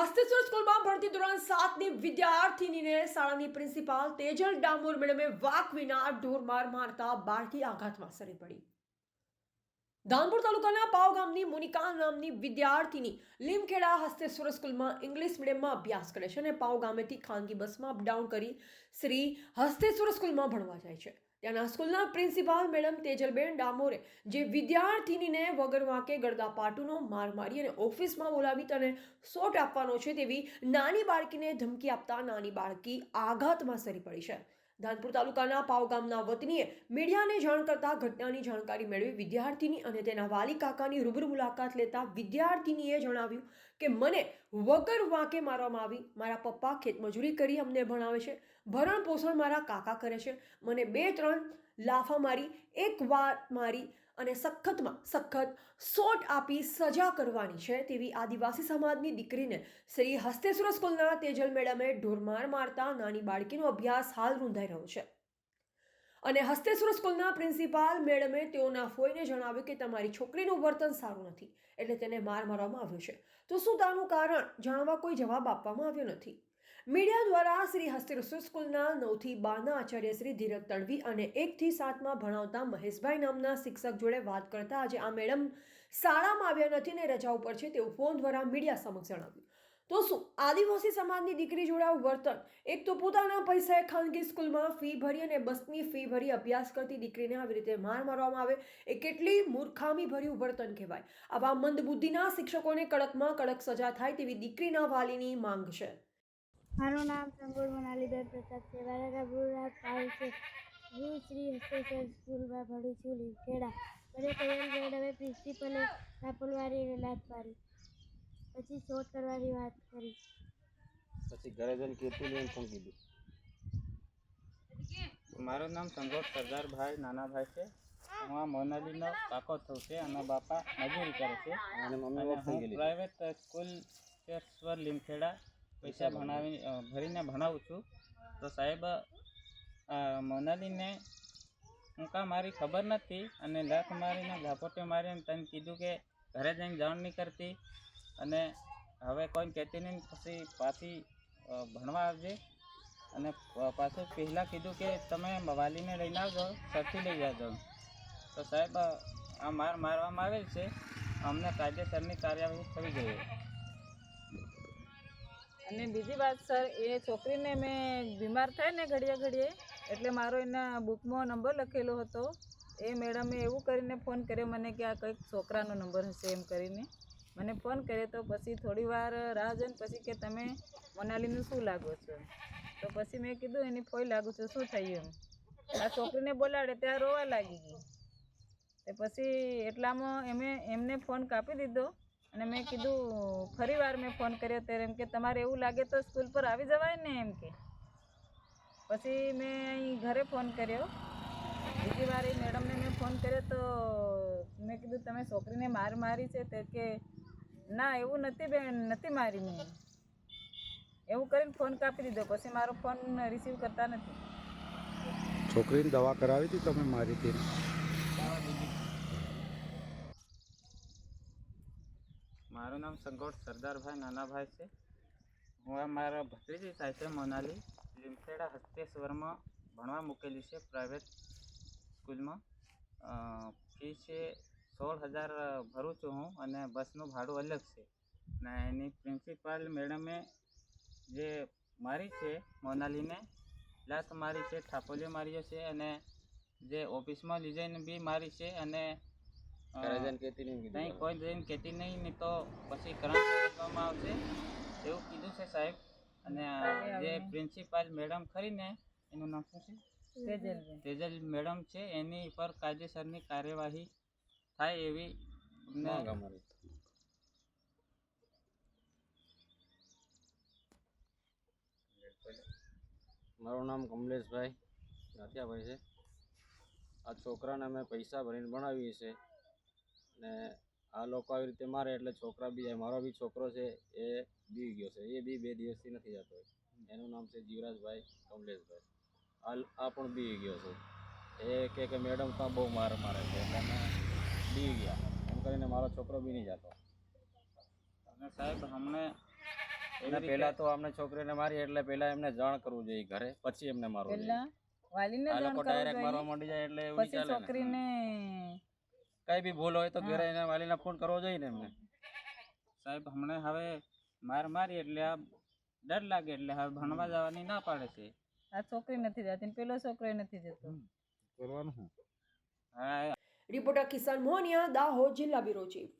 હસ્તેશ્વર સ્કૂલમાં ભણતી ધોરણ સાતની વિદ્યાર્થીનીને શાળાની પ્રિન્સિપાલ તેજલ ડામોર મેડમે વાક વિના ઢોરમાર મારતા બાળકી આઘાતમાં સરી પડી. ધાનપુર તાલુકાના પાવ ગામની મોનિકા નામની વિદ્યાર્થીની લીમખેડા હસ્તેશ્વર સ્કૂલમાં ઇંગ્લિશ મીડિયમમાં અભ્યાસ કરે છે અને પાવ ગામેથી ખાનગી બસમાં અપડાઉન કરી શ્રી હસ્તેશ્વર સ્કૂલમાં ભણવા જાય છે. ત્યાંના સ્કૂલના પ્રિન્સિપાલ મેડમ તેજલબેન ડામોરે જે વિદ્યાર્થીનીને વગર વાંકે ગળદા પાટુનો માર મારી અને ઓફિસમાં બોલાવી તને સોટ આપવાનો છે તેવી નાની બાળકીને ધમકી આપતા નાની બાળકી આઘાતમાં સરી પડી છે. ધાનપુર તાલુકાના પાવ ગામના વતનીએ મીડિયાને જાણ કરતા ઘટનાની જાણકારી મેળવી વિદ્યાર્થીની અને તેના વાલી કાકાની રૂબરૂ મુલાકાત લેતા વિદ્યાર્થીનીએ જણાવ્યું કે, મને વગર વાંકે મારવામાં આવી, મારા પપ્પા ખેતમજૂરી કરી અમને ભણાવે છે ભરણ પોષણ મારા કાકા કરે છે, મને બે ત્રણ લાફા મારી, એક વાર મારી અને સખતમાં સખત સોટ આપી સજા કરવાની છે તેવી આદિવાસી સમાજની દીકરીને શ્રી હસ્તેશ્વર સ્કૂલના તેજલ મેડમે ઢોરમાર મારતા નાની બાળકીનો અભ્યાસ હાલ રૂંધાઈ રહ્યો છે. અને હસ્તેશ્વર સ્કૂલના પ્રિન્સિપાલ મેડમે તેઓના ફોઈને જણાવ્યું કે તમારી છોકરીનું વર્તન સારું નથી, એટલે તેને માર મારવામાં આવ્યો છે. તો શું તાનું કારણ? જાણવા કોઈ જવાબ આપવામાં આવ્યો નથી. મીડિયા દ્વારા શ્રી હસ્તેશ્વર સ્કૂલના નવથી બારના આચાર્ય શ્રી ધીરજ તડવી અને એકથી સાતમાં ભણાવતા મહેશભાઈ નામના શિક્ષક જોડે વાત કરતા આજે આ મેડમ શાળામાં આવ્યા નથી ને રજા ઉપર છે તેવું ફોન દ્વારા મીડિયા સમક્ષ જણાવ્યું. તો શું આદિવાસી સમાજની દીકરી જોડાવું વર્તન? એક તો પોતાના પૈસાએ ખાનગી સ્કૂલમાં ફી ભરી અને બસની ફી ભરી અભ્યાસ કરતી દીકરીને આવી રીતે માર મારવામાં આવે. એ કેટલી મૂર્ખામી ભર્યું વર્તન કહેવાય. આવા મંદબુદ્ધિના શિક્ષકોને કડકમાં કડક સજા થાય તેવી દીકરીના વાલીની માંગ છે. મારું નામ સંગોળ મનાલીબેન પ્રતાપ છે. મારા ગામ રૂરલ પાલ છે. હું શ્રી હસ્તેશ્વર સ્કૂલમાં ભણું છું લીમખેડા મને કયા હવે પ્રિન્સિપલે ચાપલ અને લાત મારી પછી શોટ કરવાની વાત કરી. પછી ઘરે જઈને કીર્તિ પણ કીધું? મારું નામ સંગોટ સરદારભાઈ નાનાભાઈ છે. હું આ મોનાલીનો કાકો થઉં છે અને બાપા મજૂરી કરે છે. અને મમ્મી પ્રાઇવેટ સ્કૂલ લીમખેડા પૈસા ભણાવી ભરીને ભણાવું છું. તો સાહેબ મોનાલીને હું કાં મારી ખબર નથી અને લખ મારીને ઝાપોટી મારીને તને કીધું કે ઘરે જઈને જાણ નહીં કરતી. અને હવે કોઈ કહેતી નહીં, પછી પાછી ભણવા આવજે. અને પાછું પહેલાં કીધું કે તમે વાલીને લઈને આવજો, સરથી લઈ જાજો. તો સાહેબ આ માર મારવામાં આવેલ છે. અમને કાયદેસરની કાર્યવાહી થવી જોઈએ અને બીજી વાત, સર, એ છોકરીને મેં બીમાર થાય ને ઘડીએ ઘડીએ, એટલે મારો એના બુકમાં નંબર લખેલો હતો. એ મેડમે એવું કરીને ફોન કર્યો મને કે આ કંઈક છોકરાનો નંબર હશે એમ કરીને. મને ફોન કર્યો તો પછી થોડી વાર રાહ જોઈને પછી કે તમે મોનાલીનું શું લાગો છો? તો પછી મેં કીધું એની ફોઈ લાગુ છું, શું થયું એમ? આ છોકરીને બોલાડે ત્યાં રોવા લાગી ગઈ. તે પછી એટલામાં એમે, એમને ફોન કાપી દીધો. અને મેં કીધું ફરી વાર મેં ફોન કર્યો ત્યારે એમ કે, તમારે એવું લાગે તો સ્કૂલ પર આવી જવાય ને એમ કે. પછી મેં અહીં ઘરે ફોન કર્યો. બીજી વાર એ મેડમને મેં ફોન કર્યો તો મેં કીધું, તમે છોકરીને માર મારી છે તે કે, ના, એવું નથી બેન, નથી મારી મેં. એવું કરીને ફોન કાપી દીધો. પછી મારો ફોન રિસીવ કરતા નથી. છોકરીને દવા કરાવી હતી તમે મારી હતી મારું નામ સંગોટ સરદારભાઈ નાનાભાઈ છે. હું આ મારા ભત્રીજી છે, મોનાલી. લીમખેડા હસ્તેશ્વરમાં ભણવા મૂકેલી છે પ્રાઇવેટ સ્કૂલમાં ફી છે સોળ હજાર ભરું છું હું અને બસનું ભાડું અલગ છે. ને એની પ્રિન્સિપાલ મેડમે જે મારી છે, મોનાલીને લાસ્ટ મારી છે થાપોલીઓ માર્યો છે અને જે ઓફિસમાં લઈ બી મારી છે અને અ, કેતી નહીં કીધું નહીં કોઈ જઈને કેતી નહીં ને તો પછી કરંટ કરવામાં આવશે એવું કીધું છે સાહેબ. અને જે પ્રિન્સિપાલ મેડમ ખરી ને એનું નામ શું છે? તેજલ મેડમ છે એની પર કાયદેસરની કાર્યવાહી થાય એવી અમને મારું નામ કમલેશભાઈ નાથિયાભાઈ છે. આ છોકરાને અમે પૈસા ભરીને ભણાવીએ છીએ. ને આ લોકો આવી રીતે મારે એટલે છોકરા બી જાય મારો બી છોકરો છે એ બી ગયો છે. એ બી બે દિવસથી નથી જતો. એનું નામ છે જીવરાજભાઈ કમલેશભાઈ. આ આ પણ બી ગયો છે. એ કહે કે મેડમ ત્યાં બહુ માર મારે છે. એટલે અમે બી ગયા. એમ કરીને મારો છોકરો બી નહીં જતો. અને સાહેબ અમને એના પહેલા તો અમને છોકરીને મારી એટલે પહેલા એમને જાણ કરવું જોઈએ ઘરે. પછી એમને મારવું જોઈએ. વાલીને જાણ કરવું ડાયરેક્ટ મારવા જોઈએ માંડી જાય એટલે પછી છોકરીને કઈ બી ભૂલ હોય તો ઘરે એના વાલીને ફોન કરવો જોઈએ ને એમને. સાહેબ હમણાં હવે માર મારી એટલે આ ડર લાગે એટલે હવે ભણવા જવાની ના પાડે છે. આ છોકરી નથી જતી પેલો છોકરો નથી જતો. કરવાનું હા. રિપોર્ટર કિસાન મોહનિયા દાહોદ જિલ્લા બ્યુરો ચીફ